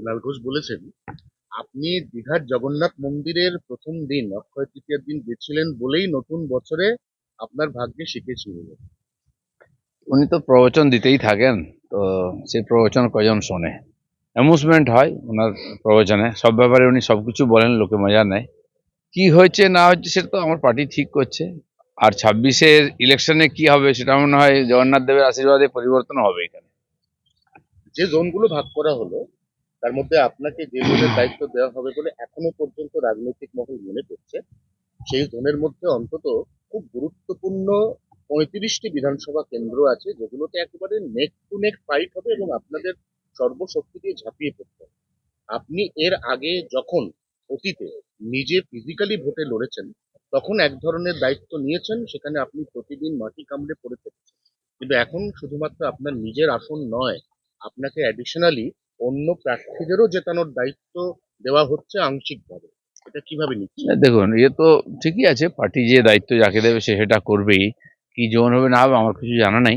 কুণাল ঘোষ বলেছেন আপনি দীঘার জগন্নাথ মন্দিরের প্রথম দিন অক্ষয় তৃতীয়ার দিন গেছিলেন বলেই নতুন বছরে আপনার ভাগ্যে শিখেছিল উনি তো প্রবচন দিতেই থাকেন তো সেই প্রবচন কজন শোনে? অ্যামুজমেন্ট হয় ওনার প্রবচনে সব ব্যাপারে উনি সব কিছু বলেন লোকে মজা নেয়। কি হয়েছে না হয়েছে সেটা তো আমার পার্টি ঠিক করছে। আর ছাব্বিশের ইলেকশনে কি হবে সেটা মনে হয় জগন্নাথ দেবের আশীর্বাদে পরিবর্তন হবে এখানে। যে জোনগুলো ভাগ করা হলো তার মধ্যে আপনাকে যে ধরনের দায়িত্ব দেওয়া হবে বলে এখনও পর্যন্ত রাজনৈতিক মহল মনে করছে। সেই জোনের মধ্যে অন্তত খুব গুরুত্বপূর্ণ পঁয়ত্রিশটি বিধানসভা কেন্দ্র আছে, যেগুলোতে একেবারে নেক টু নেক ফাইট হবে এবং আপনাদের সর্বশক্তি দিয়ে ঝাঁপিয়ে পড়তে হবে। আপনি এর আগে যখন অতীতে নিজে ফিজিক্যালি ভোটে লড়েছেন, তখন এক ধরনের দায়িত্ব নিয়েছেন, সেখানে আপনি প্রতিদিন মাটি কামড়ে পড়ে থেকেছেন কিন্তু এখন শুধুমাত্র আপনার নিজের আসন নয়, আপনাকে অ্যাডিশনালি অন্য প্রার্থীদেরও জেতানোর দায়িত্ব দেওয়া হচ্ছে আংশিকভাবে। এটা কীভাবে নিচ্ছে? দেখুন ইয়ে তো ঠিকই আছে, পার্টি যে দায়িত্ব যাকে দেবে সে সেটা করবেই। কি জোন হবে না হবে আমার কিছু জানা নাই।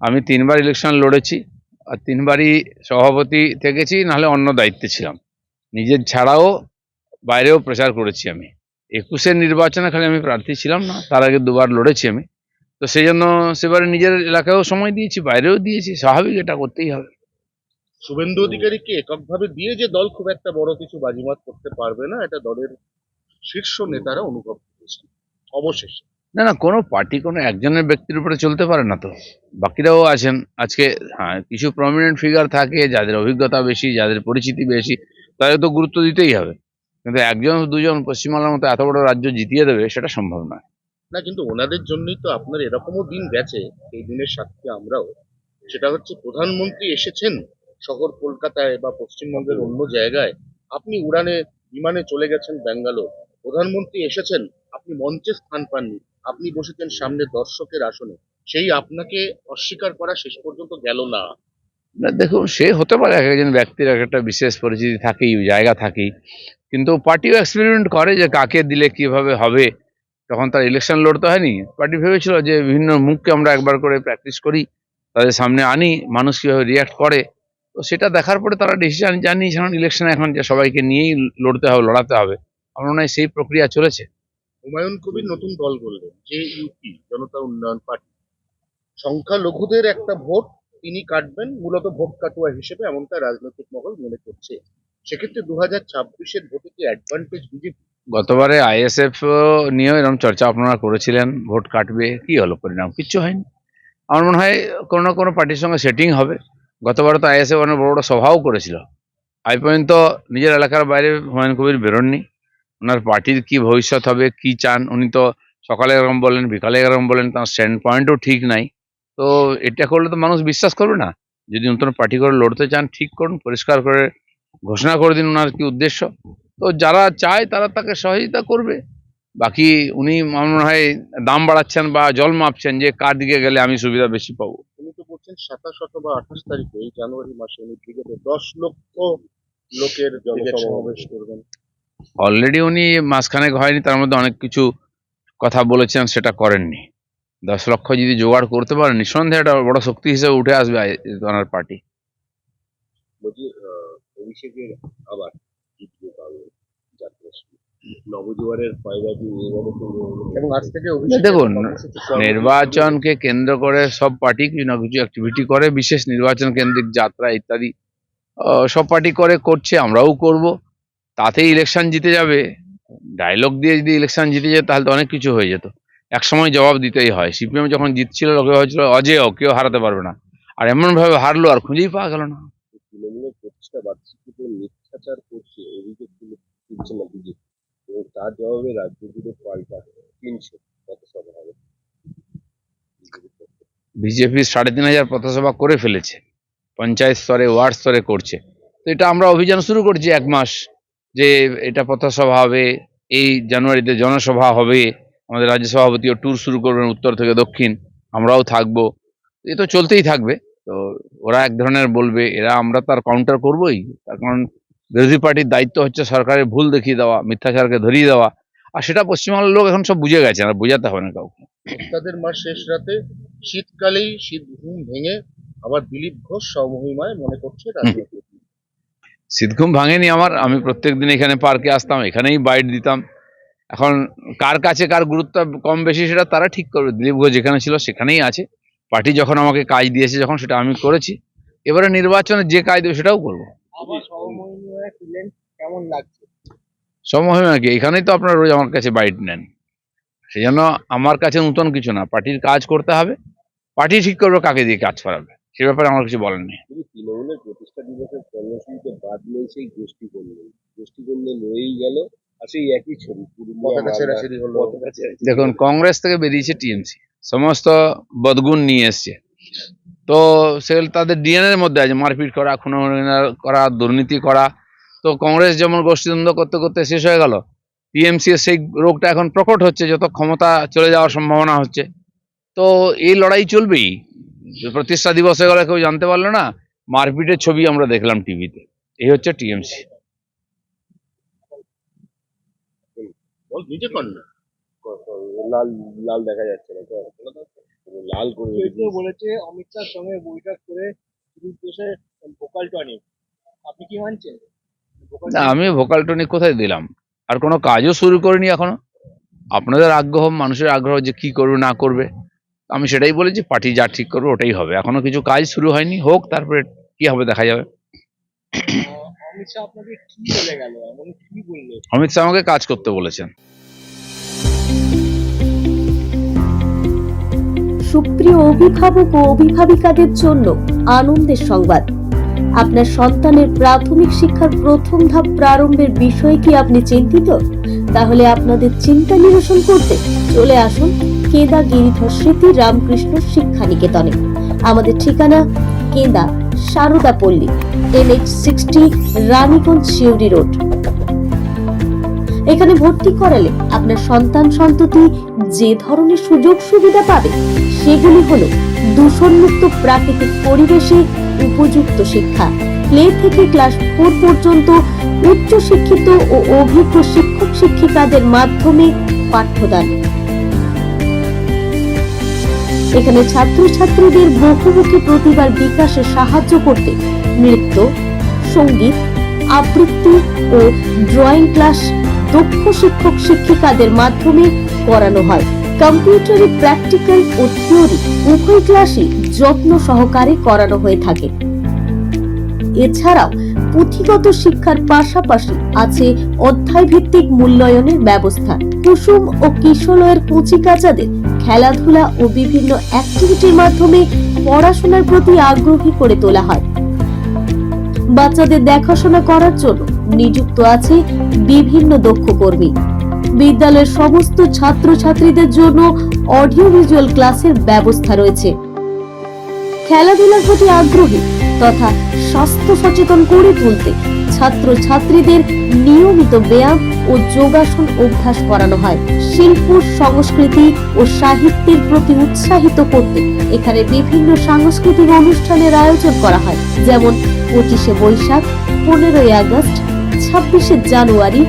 আমি তিনবার ইলেকশন লড়েছি, আর তিনবারই সভাপতি থেকেছি, নাহলে অন্য দায়িত্বে ছিলাম। নিজের ছাড়াও বাইরেও প্রচার করেছি আমি। একুশের নির্বাচনে খালি আমি প্রার্থী ছিলাম না, তার আগে দুবার লড়েছি আমি। তো সেই জন্য সেবারে নিজের এলাকায়ও সময় দিয়েছি, বাইরেও দিয়েছি, স্বাভাবিক এটা করতেই হবে। শুভেন্দু অধিকারীকে এককভাবে দিয়ে যে দল খুব একটা বড় কিছু বাজিমাত করতে পারবে না এটা দলের শীর্ষ নেতারা অনুভব করেছেন অবশেষে। না না কোনো পার্টি কোনো একজনের ব্যক্তির উপরে চলতে পারে না তো। বাকিরাও আছেন। আজকে হ্যাঁ কিছু প্রমিনেন্ট ফিগার থাকে যাদের অভিজ্ঞতা বেশি যাদের পরিচিতি বেশি তাদের তো গুরুত্ব দিতেই হবে। কিন্তু একজন দুজন পশ্চিমবাংলার মতো এত বড় রাজ্য জিতিয়ে দেবে সেটা সম্ভব নয়। না কিন্তু ওনাদের জন্যই তো আপনার এরকমও দিন গেছে এই দিনের সাক্ষী আমরাও। সেটা হচ্ছে প্রধানমন্ত্রী এসেছেন শহর কলকাতায় বা পশ্চিমবঙ্গের অন্য জায়গায় আপনি উড়ানে বিমানে চলে গেছেন ব্যাঙ্গালোর। প্রধানমন্ত্রী এসেছেন আপনি মঞ্চে স্থান পাননি আপনি বসেছেন সামনে দর্শকের আসনে। সেই আপনাকে অস্বীকার করা শেষ পর্যন্ত গেল না। না দেখুন সে হতে পারে এক একজন ব্যক্তির এক একটা বিশেষ পরিচিতি থাকেই জায়গা থাকেই। কিন্তু পার্টিও এক্সপেরিমেন্ট করে যে কাকে দিলে কীভাবে হবে। তখন তার ইলেকশন লড়তে হয়নি। পার্টি ভেবেছিল যে বিভিন্ন মুখকে আমরা একবার করে প্র্যাকটিস করি তাদের সামনে আনি মানুষ কীভাবে রিয়াক্ট করে। তো সেটা দেখার পরে তারা ডিসিশন জানিয়েছে এখন ইলেকশনে এখন যে সবাইকে নিয়েই লড়তে হবে লড়াতে হবে। আমার মনে হয় সেই প্রক্রিয়া চলেছে। হুমায়ুন কবির নতুন দল করলেন যে ইউপি জনতা উন্নয়ন পার্টি। সংখ্যালঘুদের একটা ভোট তিনি কাটবেন মূলত ভোট কাটুয়া হিসেবে এমনটা রাজনৈতিক মহল মনে করছে। সেক্ষেত্রে দু হাজার ছাব্বিশের ভোটে কি অ্যাডভান্টেজ বিজেপি? গতবারে আইএসএফ নিয়েও এরকম চর্চা আপনারা করেছিলেন ভোট কাটবে কি হলো পরিণাম? কিচ্ছু হয়নি। আমার মনে হয় কোনো না কোনো পার্টির সঙ্গে সেটিং হবে। গতবারে তো আইএসএফ অনেক বড় বড় সভাও করেছিল। আজ পর্যন্ত নিজের এলাকার বাইরে হুমায়ুন কবির বেরোননি। ওনার পার্টির কি ভবিষ্যৎ হবে, কি চান, উনি তো সকালে এরকম বলেন বিকালে এরকম বলেন তার স্ট্যান্ড পয়েন্টও ঠিক নাই। তো এটা করলে তো মানুষ বিশ্বাস করবে না। যদি নতুন পার্টি করে লড়তে চান, ঠিক করুন, পরিষ্কার করে ঘোষণা করে দিন ওনার কি উদ্দেশ্য। তো যারা চায়, তারা তাকে সহযোগিতা করবে। বাকি উনি মনে হয় দাম বাড়াচ্ছেন বা জল মাপছেন যে কার দিকে গেলে আমি সুবিধা বেশি পাবো। উনি তো বলছেন সাতাশ অথবা আঠাশ তারিখে এই জানুয়ারি মাসে উনি দশ লক্ষ লোকের জনসমাবেশ করবেন। অলরেডি উনি মাসখানেক হয়নি তার মধ্যে অনেক কিছু কথা বলেছেন সেটা করেননি। দশ লক্ষ যদি জোগাড় করতে পারেন নিঃসন্দেহে একটা বড় শক্তি হিসেবে উঠে আসবে ওনার পার্টি। বলছি অভিষেকের আবার জিতবে। নবজোয়ারের পায়বাজি এবং আজ থেকে দেখুন, নির্বাচনকে কেন্দ্র করে সব পার্টি কিছু না কিছু অ্যাক্টিভিটি করে বিশেষ নির্বাচন কেন্দ্রিক যাত্রা ইত্যাদি আহ, সব পার্টি করে করছে আমরাও করব। তাতেই ইলেকশন জিতে যাবে। ডায়লগ দিয়ে যদি ইলেকশন জিতে যেত তাহলে তো অনেক কিছু হয়ে যেত। এক সময় জবাব দিতেই হয়। সিপিএম যখন জিতছিল লোকে হয়েছিল অজেয় কেউ হারাতে পারবে না। আর এমনভাবে হারলো আর খুঁজেই পাওয়া গেল না। তৃণমূলের প্রতিষ্ঠা বার্ষিকীতে মিথ্যাচার করছে অভিযোগ তুলছে না বিজেপি। এবং তার জবাবে রাজ্য জুড়ে পাল্টা তিনশো কত সভা হবে। বিজেপি সাড়ে তিন হাজার পথসভা করে ফেলেছে, পঞ্চায়েত স্তরে, ওয়ার্ড স্তরে করছে। তো এটা আমরা অভিযান শুরু করছি এক মাস যে এটা পথসভা হবে, এই জানুয়ারিতে জনসভা হবে, আমাদের রাজ্য সভাপতিও ট্যুর শুরু করবেন উত্তর থেকে দক্ষিণ, আমরাও থাকব। এ তো চলতেই থাকবে। তো ওরা এক ধরনের বলবে, এরা আমরা তার কাউন্টার করবোই, তার কারণ বিরোধী পার্টির দায়িত্ব হচ্ছে সরকারের ভুল দেখিয়ে দেওয়া মিথ্যাচারকে ধরিয়ে দেওয়া। আর সেটা পশ্চিমবাংলার লোক এখন সব বুঝে গেছে আর বোঝাতে হবে না কাউকে। তাদের মাস শেষ রাতে শীতকালেই শীত ঘুম ভেঙে আবার দিলীপ ঘোষ স্বমহিমায় মনে করছে রাজনীতি শীতঘুম ভাঙেনি আমার আমি প্রত্যেকদিন এখানে পার্কে আসতাম এখানেই বাইট দিতাম। এখন কার কাছে কার গুরুত্ব কম বেশি সেটা তারা ঠিক করবে। দিলীপ ঘোষ যেখানে ছিল সেখানেই আছে। পার্টি যখন আমাকে কাজ দিয়েছে যখন সেটা আমি করেছি এবারে নির্বাচনে যে কাজ দেবে সেটাও করব। আবার সহমর্মী হয়ে ফিরলেন কেমন লাগছে? সময় নাকি এখানেই তো আপনারা রোজ আমার কাছে বাইট নেন। সেই জন্য আমার কাছে নতুন কিছু না। পার্টির কাজ করতে হবে। পার্টি ঠিক করবে কাকে দিয়ে কাজ করাবে? সে ব্যাপারে আমার কিছু বলার নেই। তৃণমূলের প্রতিষ্ঠা দিবসের কর্মসূচিতে বাদ নেই সেই গোষ্ঠী কল্যাণ গোষ্ঠী কল্যাণ রয়েই গেল আর সেই একই ছবি দেখুন কংগ্রেস থেকে বেরিয়েছে টিএমসি। সমস্ত বদগুণ নিয়ে এসছে। তো সেগুলো তাদের ডিএনএর মধ্যে আছে মারপিট করা খুন করা দুর্নীতি করা। তো কংগ্রেস যেমন গোষ্ঠীদ্বন্দ্ব করতে করতে শেষ হয়ে গেল টিএমসি এর সেই রোগটা এখন প্রকট হচ্ছে যত ক্ষমতা চলে যাওয়ার সম্ভাবনা হচ্ছে। তো এই লড়াই চলবেই। প্রতিষ্ঠা দিবস হয়ে গেলে কেউ জানতে পারল না মারপিটের ছবি আমরা দেখলাম টিভিতে। এই হচ্ছে টিএমসি নিজে কর না। লাল লাল দেখা যাচ্ছে না। লাল করে বলেছে অমিত শাহর সঙ্গে বৈঠক করে ভোকাল টনিক আপনি কি মানছেন? না আমি ভোকাল টনিক কোথায় দিলাম? আর কোনো কাজও শুরু করিনি এখনও। আপনাদের আগ্রহ মানুষের আগ্রহ যে কি করবে না করবে আমি সেটাই বলেছি পার্টি যা ঠিক করবে ওটাই হবে। এখনও কিছু কাজ শুরু হয়নি হোক তারপরে কি হবে দেখা যাবে। অমিত শাহ আপনাকে কি বলে গেল? এমন কি বলল? অমিত শাহ আমাকে কাজ করতে বলেছেন। সুপ্রিয় অভিভাবক ও অভিভাবিকাদের জন্য আনন্দের সংবাদ। আপনার সন্তানের প্রাথমিক শিক্ষার প্রথম ধাপ প্রারম্ভের বিষয়ে কি আপনি চিন্তিত? তাহলে আপনাদের চিন্তা নিরসন করতে চলে আসুন কেদা গিরিধর স্মৃতি রামকৃষ্ণ শিক্ষা নিকেতনে আমাদের ঠিকানা Keda Sarada Palli, NH sixty Raniganj Siuri road. এখানে ভর্তি করালে আপনার সন্তান সন্ততি যে ধরনের সুযোগ সুবিধা পাবে, সেগুলি হলো দূষণমুক্ত প্রাকৃতিক পরিবেশে উপযুক্ত শিক্ষা। প্লে থেকে ক্লাস ফোর পর্যন্ত উচ্চ শিক্ষিত ও অভিজ্ঞ শিক্ষক শিক্ষিকাদের মাধ্যমে পাঠ্যদান এখানে ছাত্রছাত্রীদের বহুমুখী প্রতিভার বিকাশে সাহায্য করতে নৃত্য, সংগীত, আবৃত্তি ও ড্রয়িং ক্লাস দক্ষ শিক্ষক শিক্ষিকাদের মাধ্যমে করানো হয়। কম্পিউটারে প্র্যাকটিক্যাল ও থিওরি উভয় ক্লাসই যত্ন সহকারে করানো হয়ে থাকে। এছাড়াও পুঁথিগত শিক্ষার পাশাপাশি আছে অধ্যায় ভিত্তিক মূল্যায়নের ব্যবস্থা। কুসুম ও কিশলয়ের কুচিকাচাদের খেলাধুলা ও বিভিন্ন অ্যাক্টিভিটির মাধ্যমে পড়াশোনার প্রতি আগ্রহী করে তোলা হয়। বাচ্চাদের দেখাশোনা করার জন্য নিযুক্ত আছে বিভিন্ন দক্ষ কর্মী। বিদ্যালয়ের সমস্ত ছাত্রছাত্রীদের জন্য অডিও ভিজুয়াল ক্লাসের ব্যবস্থা রয়েছে। খেলাধুলার প্রতি আগ্রহী তথা স্বাস্থ্য সচেতন করে তুলতে ছাত্র ছাত্রীদের নিয়মিত ব্যায়াম ও যোগাসন অভ্যাস করানো হয়। শিল্প, সংস্কৃতি ও সাহিত্যের প্রতি উৎসাহিত করতে এখানে বিভিন্ন সাংস্কৃতিক অনুষ্ঠানের আয়োজন করা হয়। যেমন পঁচিশে বৈশাখ, পনেরোই আগস্ট ছাব্বিশে জানুয়ারি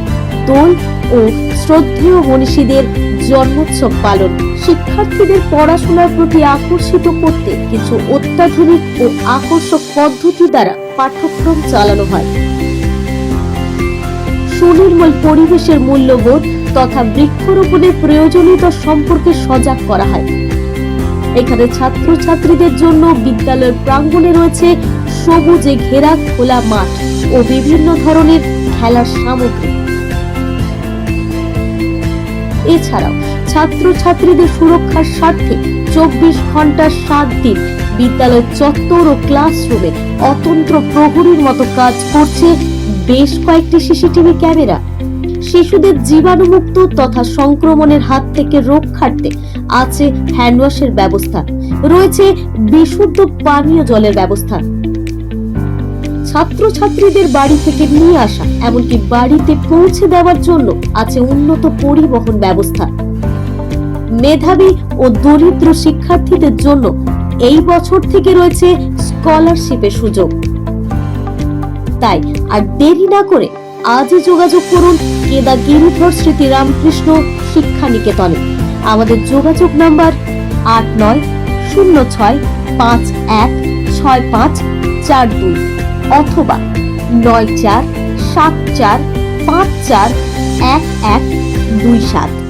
দোল ও শ্রদ্ধেয় মনীষীদের জন্মোৎসব পালন। শিক্ষার্থীদের পড়াশোনার প্রতি আকর্ষিত করতে কিছু অত্যাধুনিক ও আকর্ষক পদ্ধতি দ্বারা পাঠ্যক্রম চালানো হয়। সুনির্মল পরিবেশের মূল্যবোধ তথা বৃক্ষরোপণের প্রয়োজনীয়তা সম্পর্কে সজাগ করা হয়। এখানে ছাত্রছাত্রীদের জন্য বিদ্যালয়ের প্রাঙ্গণে রয়েছে সবুজে ঘেরা খোলা মাঠ ও বিভিন্ন ধরনের খেলার সামগ্রী। এছাড়াও ছাত্রছাত্রীদের সুরক্ষার স্বার্থে চব্বিশ ঘণ্টার সাত দিন বিদ্যালয় চত্বর ও ক্লাসরুমে অতন্ত্র প্রহরীর মতো কাজ করছে বেশ কয়েকটি সিসিটিভি ক্যামেরা। শিশুদের জীবাণুমুক্ত তথা সংক্রমণের হাত থেকে রক্ষার্থে আছে হ্যান্ডওয়াশের ব্যবস্থা। রয়েছে বিশুদ্ধ পানীয় জলের ব্যবস্থা। ছাত্রছাত্রীদের বাড়ি থেকে নিয়ে আসা, এমনকি বাড়িতে পৌঁছে দেওয়ার জন্য আছে উন্নত পরিবহন ব্যবস্থা। মেধাবী ও দরিদ্র শিক্ষার্থীদের জন্য এই বছর থেকে রয়েছে স্কলারশিপের সুযোগ। তাই আর দেরি না করে আজই যোগাযোগ করুন কেদা গিরিধর স্মৃতি রামকৃষ্ণ শিক্ষা নিকেতনে আমাদের যোগাযোগ নাম্বার আট নয় শূন্য ছয় পাঁচ এক ছয় পাঁচ চার দুই। অথবা নয় চার সাত চার পাঁচ চার এক এক দুই সাত।